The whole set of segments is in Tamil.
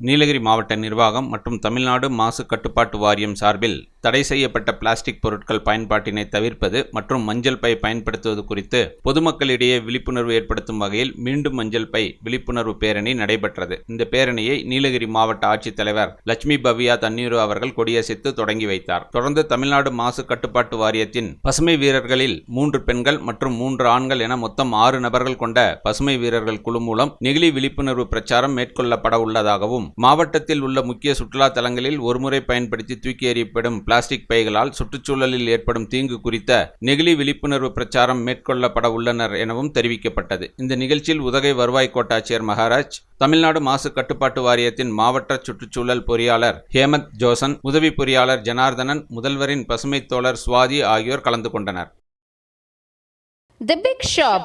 நீலகிரி மாவட்ட நிர்வாகம் மற்றும் தமிழ்நாடு மாசு கட்டுப்பாட்டு வாரியம் சார்பில் தடை செய்யப்பட்ட பிளாஸ்டிக் பொருட்கள் பயன்பாட்டினை தவிர்ப்பது மற்றும் மஞ்சள் பை பயன்படுத்துவது குறித்து பொதுமக்களிடையே விழிப்புணர்வு ஏற்படுத்தும் வகையில் மீண்டும் மஞ்சள் பை விழிப்புணர்வு பேரணி நடைபெற்றது. இந்த பேரணியை நீலகிரி மாவட்ட ஆட்சித்தலைவர் லட்சுமி பவ்யா தண்ணீரு அவர்கள் கொடியசைத்து தொடங்கி வைத்தார். தொடர்ந்து தமிழ்நாடு மாசு கட்டுப்பாட்டு வாரியத்தின் பசுமை வீரர்களில் மூன்று பெண்கள் மற்றும் மூன்று ஆண்கள் என மொத்தம் ஆறு நபர்கள் கொண்ட பசுமை வீரர்கள் குழு மூலம் நெகிழி விழிப்புணர்வு பிரச்சாரம் மேற்கொள்ளப்பட உள்ளதாகவும் மாவட்டத்தில் உள்ள முக்கிய சுற்றுலா தலங்களில் ஒருமுறை பயன்படுத்தி தூக்கி எறியப்படும் பிளாஸ்டிக் பைகளால் சுற்றுச்சூழலில் ஏற்படும் தீங்கு குறித்த நெகிழி விழிப்புணர்வு பிரச்சாரம் மேற்கொள்ளப்பட உள்ளனர் எனவும் தெரிவிக்கப்பட்டது. இந்த நிகழ்ச்சியில் உதகை வருவாய் கோட்டாட்சியர் மகாராஜ் தமிழ்நாடு மாசு கட்டுப்பாட்டு வாரியத்தின் மாவட்ட சுற்றுச்சூழல் பொறியாளர் ஹேமந்த் ஜோசன் உதவி பொறியாளர் ஜனார்தனன் முதல்வரின் பசுமை தோழர் சுவாதி ஆகியோர் கலந்து கொண்டனர். The Big Shop.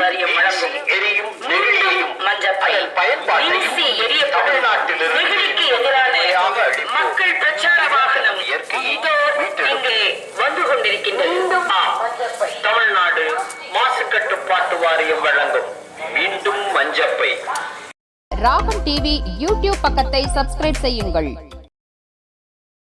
வாரியம் வழங்கும் எரியும் நெகிழிக்கு எதிரான. மக்கள் பிரச்சார வாகனம் இதோ. இங்கே வந்து கொண்டிருக்கின்றது. தமிழ்நாடு மாசு கட்டுப்பாட்டு வாரியம் வழங்கும். மீண்டும் மஞ்சப்பை. ராகம் டிவி யூடியூப் பக்கத்தை சப்ஸ்கிரைப் செய்யுங்கள்.